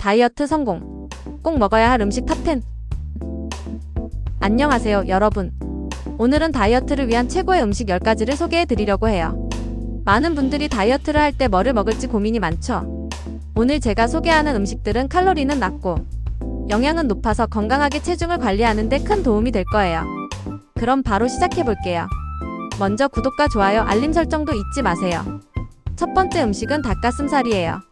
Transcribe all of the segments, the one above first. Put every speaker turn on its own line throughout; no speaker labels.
다이어트 성공. 꼭 먹어야 할 음식 탑10. 안녕하세요, 여러분. 오늘은 다이어트를 위한 최고의 음식 10가지를 소개해 드리려고 해요. 많은 분들이 다이어트를 할 때 뭐를 먹을지 고민이 많죠. 오늘 제가 소개하는 음식들은 칼로리는 낮고 영양은 높아서 건강하게 체중을 관리하는 데 큰 도움이 될 거예요. 그럼 바로 시작해 볼게요. 먼저 구독과 좋아요, 알림 설정도 잊지 마세요. 첫 번째 음식은 닭가슴살이에요.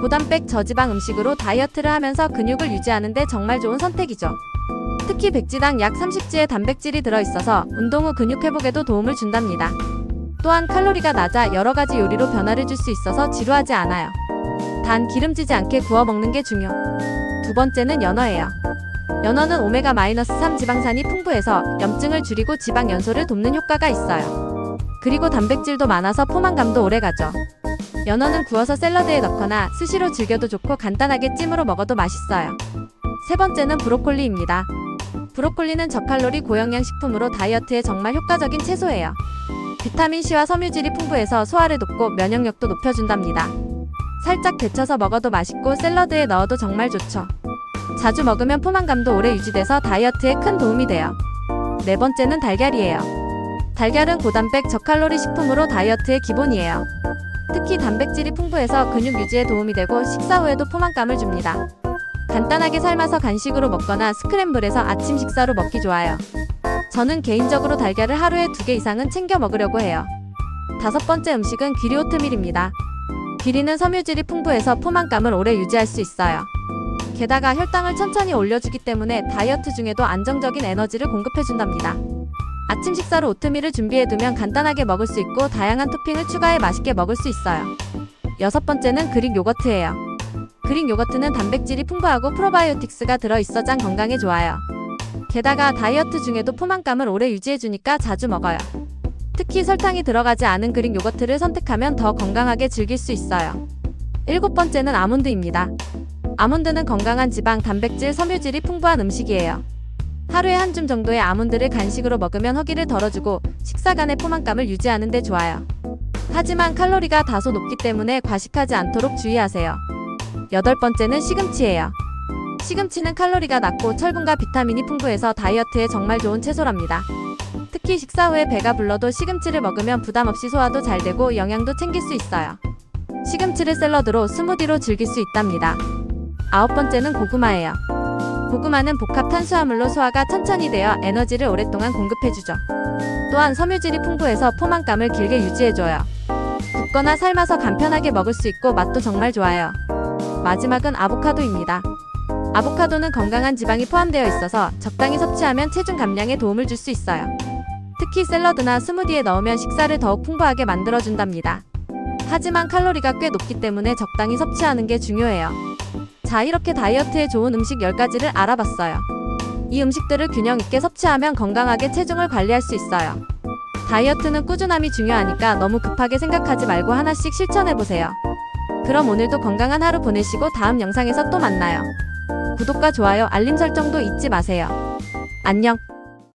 고단백 저지방 음식으로 다이어트를 하면서 근육을 유지하는데 정말 좋은 선택이죠. 특히 백지당 약 30지의 단백질이 들어있어서 운동 후 근육 회복에도 도움을 준답니다. 또한 칼로리가 낮아 여러 가지 요리로 변화를 줄 수 있어서 지루하지 않아요. 단 기름지지 않게 구워 먹는 게 중요. 두 번째는 연어예요. 연어는 오메가-3 지방산이 풍부해서 염증을 줄이고 지방 연소를 돕는 효과가 있어요. 그리고 단백질도 많아서 포만감도 오래 가죠. 연어는 구워서 샐러드에 넣거나 스시로 즐겨도 좋고 간단하게 찜으로 먹어도 맛있어요. 세 번째는 브로콜리입니다. 브로콜리는 저칼로리 고영양 식품으로 다이어트에 정말 효과적인 채소예요. 비타민C와 섬유질이 풍부해서 소화를 돕고 면역력도 높여준답니다. 살짝 데쳐서 먹어도 맛있고 샐러드에 넣어도 정말 좋죠. 자주 먹으면 포만감도 오래 유지돼서 다이어트에 큰 도움이 돼요. 네 번째는 달걀이에요. 달걀은 고단백 저칼로리 식품으로 다이어트의 기본이에요. 특히 단백질이 풍부해서 근육 유지에 도움이 되고 식사 후에도 포만감을 줍니다. 간단하게 삶아서 간식으로 먹거나 스크램블해서 아침 식사로 먹기 좋아요. 저는 개인적으로 달걀을 하루에 두 개 이상은 챙겨 먹으려고 해요. 다섯 번째 음식은 귀리 오트밀입니다. 귀리는 섬유질이 풍부해서 포만감을 오래 유지할 수 있어요. 게다가 혈당을 천천히 올려주기 때문에 다이어트 중에도 안정적인 에너지를 공급해준답니다. 아침 식사로 오트밀을 준비해두면 간단하게 먹을 수 있고 다양한 토핑을 추가해 맛있게 먹을 수 있어요. 여섯 번째는 그릭 요거트예요. 그릭 요거트는 단백질이 풍부하고 프로바이오틱스가 들어있어 장 건강에 좋아요. 게다가 다이어트 중에도 포만감을 오래 유지해주니까 자주 먹어요. 특히 설탕이 들어가지 않은 그릭 요거트를 선택하면 더 건강하게 즐길 수 있어요. 일곱 번째는 아몬드입니다. 아몬드는 건강한 지방, 단백질, 섬유질이 풍부한 음식이에요. 하루에 한 줌 정도의 아몬드를 간식으로 먹으면 허기를 덜어주고 식사 간의 포만감을 유지하는 데 좋아요. 하지만 칼로리가 다소 높기 때문에 과식하지 않도록 주의하세요. 여덟 번째는 시금치예요. 시금치는 칼로리가 낮고 철분과 비타민이 풍부해서 다이어트에 정말 좋은 채소랍니다. 특히 식사 후에 배가 불러도 시금치를 먹으면 부담 없이 소화도 잘 되고 영양도 챙길 수 있어요. 시금치를 샐러드로 스무디로 즐길 수 있답니다. 아홉 번째는 고구마예요. 고구마는 복합 탄수화물로 소화가 천천히 되어 에너지를 오랫동안 공급해주죠. 또한 섬유질이 풍부해서 포만감을 길게 유지해줘요. 굽거나 삶아서 간편하게 먹을 수 있고 맛도 정말 좋아요. 마지막은 아보카도입니다. 아보카도는 건강한 지방이 포함되어 있어서 적당히 섭취하면 체중 감량에 도움을 줄 수 있어요. 특히 샐러드나 스무디에 넣으면 식사를 더욱 풍부하게 만들어준답니다. 하지만 칼로리가 꽤 높기 때문에 적당히 섭취하는 게 중요해요. 자, 이렇게 다이어트에 좋은 음식 10가지를 알아봤어요. 이 음식들을 균형 있게 섭취하면 건강하게 체중을 관리할 수 있어요. 다이어트는 꾸준함이 중요하니까 너무 급하게 생각하지 말고 하나씩 실천해보세요. 그럼 오늘도 건강한 하루 보내시고 다음 영상에서 또 만나요. 구독과 좋아요, 알림 설정도 잊지 마세요. 안녕.